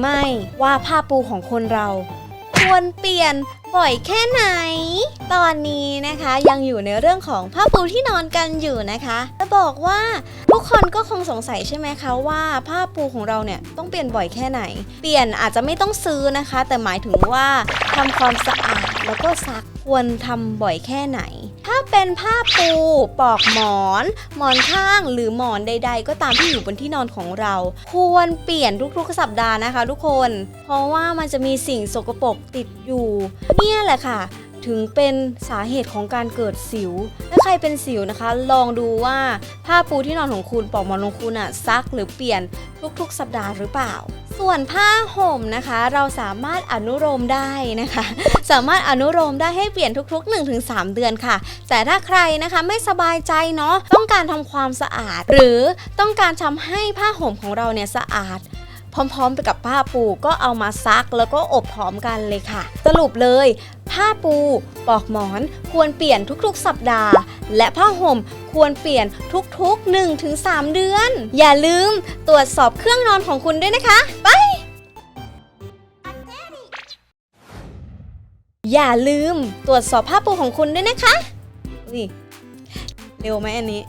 ือไม่ว่าผ้าปูของคนเรา ควรเปลี่ยนบ่อยแค่ไหน ตอนนี้นะคะยังอยู่ในเรื่องของผ้าปูที่นอนกันอยู่นะคะจะบอกว่าทุกคนก็คงสงสัยใช่ไหมคะว่าผ้าปูของเราเนี่ยต้องเปลี่ยนบ่อยแค่ไหน เปลี่ยนอาจจะไม่ต้องซื้อนะคะ แต่หมายถึงว่าทำความสะอาดแล้วก็ซัก ควรทำบ่อยแค่ไหน ถ้าเป็นผ้าปูปลอกหมอน หมอนข้างหรือหมอนใด ๆ ก็ตามที่อยู่บนที่นอนของเรา ควรเปลี่ยนทุกๆสัปดาห์นะคะ ทุกคน เพราะว่ามันจะมีสิ่งสกปรกติดอยู่ เนี่ยแหละค่ะ ถึงเป็นสาเหตุของการเกิดสิว ถ้าใครเป็นสิวนะคะ ลองดูว่าผ้าปูที่นอนของคุณปลอกหมอนของคุณอะซักหรือเปลี่ยนทุกๆ สัปดาห์หรือเปล่า ส่วนผ้าห่มนะคะ เราสามารถอนุโลมได้นะคะ สามารถอนุโลมได้ให้เปลี่ยนทุก ๆ 1-3 เดือนค่ะ แต่ถ้าใครนะคะไม่สบายใจเนาะต้องการทำความสะอาด หรือต้องการทำให้ผ้าห่มของเราเนี่ยสะอาดพร้อมๆ ไปกับผ้าปูก็เอามาซักแล้วก็อบพร้อมกันเลยค่ะ สรุปเลย ผ้าปูปลอกหมอนควรเปลี่ยนทุกๆ สัปดาห์ และผ้าห่มควรเปลี่ยนทุกๆ 1-3 เดือน อย่าลืมตรวจสอบเครื่องนอนของคุณด้วยนะคะ ไป อย่าลืมตรวจสอบผ้าปูของคุณด้วยนะคะอุ้ยเร็วไหมอันนี้